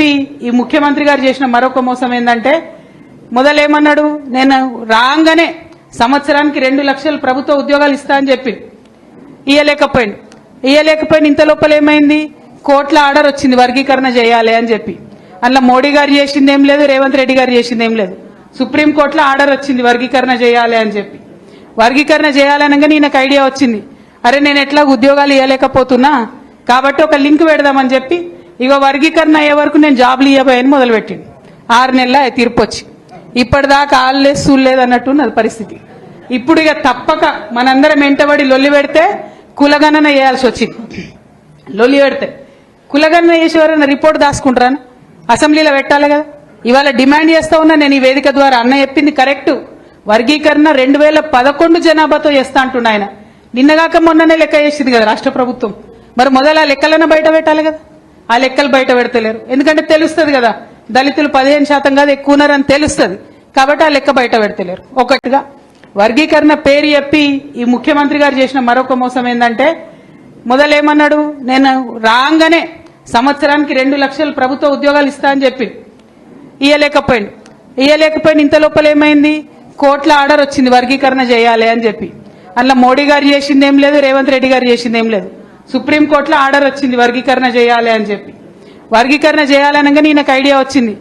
చెప్పి ఈ ముఖ్యమంత్రి గారు చేసిన మరొక మోసం ఏంటంటే మొదలేమన్నాడు? నేను రాగానే సంవత్సరానికి రెండు లక్షలు ప్రభుత్వ ఉద్యోగాలు ఇస్తా అని చెప్పి. ఇయ్యలేకపోయింది ఇయ్యలేకపోయిన ఇంత లోపల ఏమైంది? కోట్ల ఆర్డర్ వచ్చింది వర్గీకరణ చేయాలి అని చెప్పి. అందులో మోడీ గారు చేసింది ఏం లేదు రేవంత్ రెడ్డి గారు చేసింది ఏం లేదు సుప్రీంకోర్టులో ఆర్డర్ వచ్చింది వర్గీకరణ చేయాలి అని చెప్పి. వర్గీకరణ చేయాలనగానే నాకు ఐడియా వచ్చింది. అరే నేను ఎట్లా ఉద్యోగాలు ఇవ్వలేకపోతున్నా కాబట్టి ఒక లింక్ పెడదామని చెప్పి ఇక వర్గీకరణ అయ్యే వరకు నేను జాబ్లు ఇవ్వబోయని మొదలుపెట్టింది ఆరు నెలల తీర్పు వచ్చి. ఇప్పటిదాకా ఆళ్ళే చూడలేదు అన్నట్టు ఉన్నది పరిస్థితి. ఇప్పుడు ఇక తప్పక మనందరం వెంటబడి లొల్లి పెడితే కులగణన చేయాల్సి వచ్చింది. లొల్లి పెడితే. కులగణన చేసేవారైనా రిపోర్ట్ దాచుకుంటారా అసెంబ్లీలో పెట్టాలి కదా. ఇవాళ డిమాండ్ చేస్తా ఉన్నా నేను ఈ వేదిక ద్వారా అన్న చెప్పింది కరెక్ట్. వర్గీకరణ రెండు వేల పదకొండు జనాభాతో చేస్తా అంటున్నా ఆయన. నిన్నగాక మొన్ననే లెక్క చేసింది కదా రాష్ట్ర ప్రభుత్వం. మరి మొదల లెక్కలన్నా బయట పెట్టాలి కదా. ఆ లెక్కలు బయట పెడతలేరు. ఎందుకంటే తెలుస్తుంది కదా దళితులు పదిహేను శాతం కాదు ఎక్కువ ఉన్నారని తెలుస్తుంది. కాబట్టి ఆ లెక్క బయట పెడతలేరు. ఒకటిగా వర్గీకరణ పేరు చెప్పి ఈ ముఖ్యమంత్రి గారు చేసిన మరొక మోసం ఏంటంటే మొదలేమన్నాడు? నేను రాగానే సంవత్సరానికి రెండు లక్షలు ప్రభుత్వ ఉద్యోగాలు ఇస్తా అని చెప్పి ఇయ్యలేకపోయింది ఇయ్యలేకపోయిన ఇంత లోపల ఏమైంది? కోట్ల ఆర్డర్ వచ్చింది వర్గీకరణ చేయాలి అని చెప్పి. అందులో మోడీ గారు చేసింది ఏం లేదు రేవంత్ రెడ్డి గారు చేసింది ఏం లేదు. సుప్రీంకోర్టులో ఆర్డర్ వచ్చింది వర్గీకరణ చేయాలి అని చెప్పి. వర్గీకరణ చేయాలనగా నాకు ఐడియా వచ్చింది.